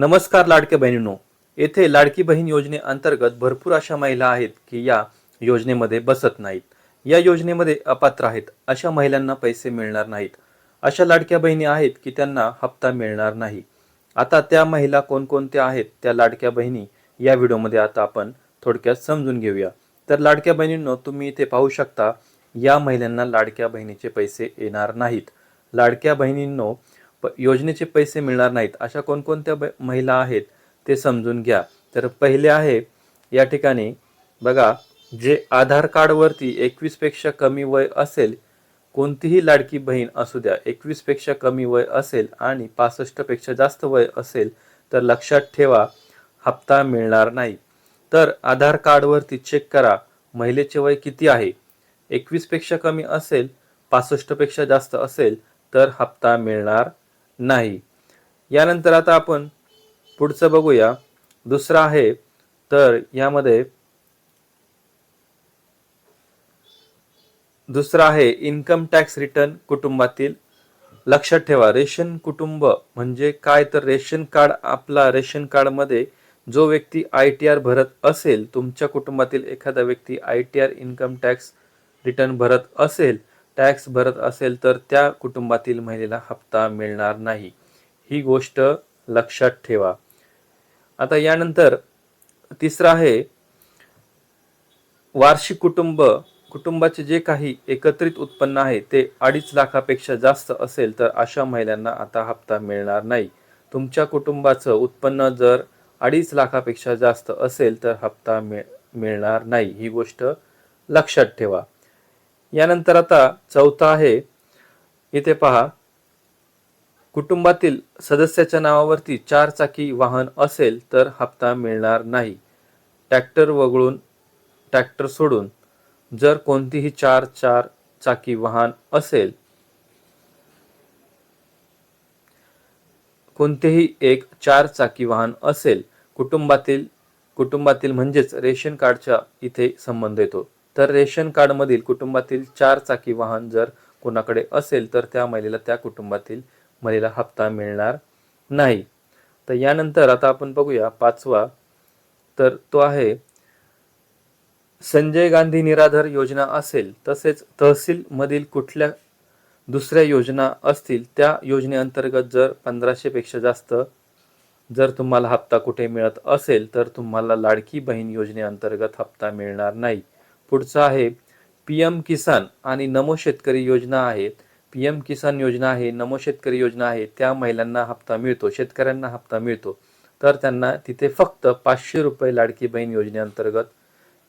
नमस्कार लाडक्या बहिणींनो. येथे लाडकी बहीण योजनेअंतर्गत भरपूर अशा महिला आहेत की या योजनेमध्ये बसत नाहीत. या योजनेमध्ये अपात्र आहेत. अशा महिलांना पैसे मिळणार नाहीत. अशा लाडक्या बहिणी आहेत की त्यांना हप्ता मिळणार नाही. आता त्या महिला कोणकोणत्या आहेत त्या लाडक्या बहिणी या व्हिडिओमध्ये आता आपण थोडक्यात समजून घेऊया. तर लाडक्या बहिणींनो तुम्ही इथे पाहू शकता या महिलांना लाडक्या बहिणीचे पैसे येणार नाहीत. लाडक्या बहिणींनो प योजनेचे पैसे मिळणार नाहीत. अशा कोणकोणत्या ब महिला आहेत ते समजून घ्या. तर पहिले आहे या ठिकाणी बघा जे आधार कार्डवरती एकवीसपेक्षा कमी वय असेल कोणतीही लाडकी बहीण असू द्या एकवीसपेक्षा कमी वय असेल आणि पासष्टपेक्षा जास्त वय असेल तर लक्षात ठेवा हप्ता मिळणार नाही. तर आधार कार्डवरती चेक करा महिलेचे वय किती आहे? एकवीसपेक्षा कमी असेल पासष्टपेक्षा जास्त असेल तर हप्ता मिळणार नाही. यानंतर आता आपण पुढचं बघूया. दुसरं आहे तर यामध्ये दुसरं आहे इन्कम टॅक्स रिटर्न कुटुंबातील. लक्षात ठेवा रेशन कुटुंब म्हणजे काय? तर रेशन कार्ड आपला रेशन कार्डमध्ये जो व्यक्ती आय टी आर भरत असेल तुमच्या कुटुंबातील एखादा व्यक्ती I T R income tax return भरत असेल टॅक्स भरत असेल तर त्या कुटुंबातील महिलेला हप्ता मिळणार नाही. ही गोष्ट लक्षात ठेवा. आता यानंतर तिसरं आहे वार्षिक कुटुंब कुटुंबाचे जे काही एकत्रित उत्पन्न आहे ते अडीच लाखापेक्षा जास्त असेल तर अशा महिलांना आता हप्ता मिळणार नाही. तुमच्या कुटुंबाचं उत्पन्न जर अडीच लाखापेक्षा जास्त असेल तर हप्ता मिळ मिळणार नाही. ही गोष्ट लक्षात ठेवा. यानंतर आता चौथा आहे. इथे पहा. कुटुंबातील सदस्याच्या नावावरती चार चाकी वाहन असेल तर हप्ता मिळणार नाही. ट्रॅक्टर वगळून ट्रॅक्टर सोडून जर कोणतीही चार चार चाकी वाहन असेल कोणतेही एक चार चाकी वाहन असेल कुटुंबातील कुटुंबातील म्हणजेच रेशन कार्डच्या इथे संबंध येतो. तर रेशन कार्डमधील कुटुंबातील चार चाकी वाहन जर कोणाकडे असेल तर त्या महिलेला त्या कुटुंबातील महिलेला हप्ता मिळणार नाही. तर यानंतर आता आपण बघूया पाचवा तर तो आहे संजय गांधी निराधार योजना असेल तसेच तहसीलमधील कुठल्या दुसऱ्या योजना असतील त्या योजनेअंतर्गत जर पंधराशेपेक्षा जास्त जर तुम्हाला हप्ता कुठे मिळत असेल तर तुम्हाला लाडकी बहीण योजनेअंतर्गत हप्ता मिळणार नाही. पुढचं आहे पी एम किसान आणि नमो शेतकरी योजना आहेत पी एम किसान योजना आहे नमो शेतकरी योजना आहे त्या महिलांना हप्ता मिळतो शेतकऱ्यांना हप्ता मिळतो. तर त्यांना तिथे फक्त पाचशे रुपये लाडकी बहीण योजनेअंतर्गत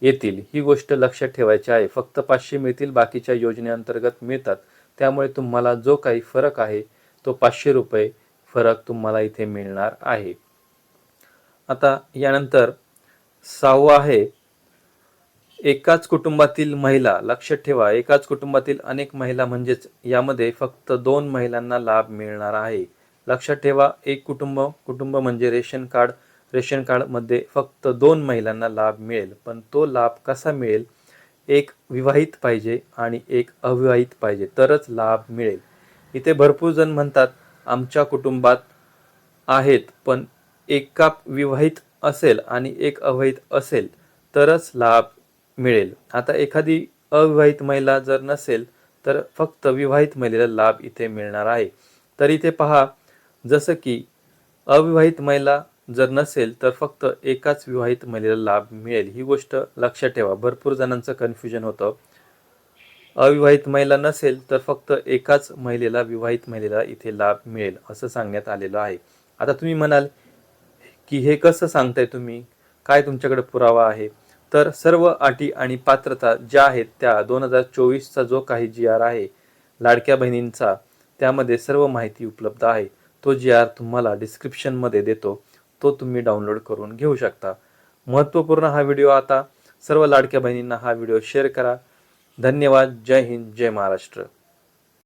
येतील. ही गोष्ट लक्षात ठेवायची आहे. फक्त पाचशे मिळतील बाकीच्या योजनेअंतर्गत मिळतात. त्यामुळे तुम्हाला जो काही फरक आहे तो पाचशे रुपये फरक तुम्हाला इथे मिळणार आहे. आता यानंतर सहावं आहे एकाच कुटुंबातील महिला लक्षात ठेवा एकाच कुटुंबातील अनेक महिला म्हणजेच यामध्ये फक्त दोन महिलांना लाभ मिळणार आहे. लक्षात ठेवा एक कुटुंब कुटुंब म्हणजे रेशन कार्ड. रेशन कार्डमध्ये फक्त दोन महिलांना लाभ मिळेल पण तो लाभ कसा मिळेल? एक विवाहित पाहिजे आणि एक अविवाहित पाहिजे तरच लाभ मिळेल. इथे भरपूर जण म्हणतात आमच्या कुटुंबात आहेत पण एका विवाहित असेल आणि एक अवैध असेल तरच लाभ मिळेल. आता एखादी अविवाहित महिला जर नसेल तर फक्त विवाहित महिलेला लाभ इथे मिळणार आहे. तर इथे पहा जसं की अविवाहित महिला जर नसेल तर फक्त एकाच विवाहित महिलेला लाभ मिळेल. ही गोष्ट लक्षात ठेवा. भरपूर जणांचं कन्फ्युजन होतं. अविवाहित महिला नसेल तर फक्त एकाच महिलेला विवाहित महिलेला इथे लाभ मिळेल असं सांगण्यात आलेलं आहे. आता तुम्ही म्हणाल की हे कसं सांगताय तुम्ही? काय तुमच्याकडे पुरावा आहे? तर सर्व अटी आणि पात्रता ज्या आहेत त्या दोन हजार चोवीसचा जो काही जी आर आहे लाडक्या बहिणींचा त्यामध्ये सर्व माहिती उपलब्ध आहे. तो जी आर तुम्हाला डिस्क्रिप्शनमध्ये देतो. तो तुम्ही डाउनलोड करून घेऊ शकता. महत्त्वपूर्ण हा व्हिडिओ आता. सर्व लाडक्या बहिणींना हा व्हिडिओ शेअर करा. धन्यवाद. जय हिंद. जय महाराष्ट्र.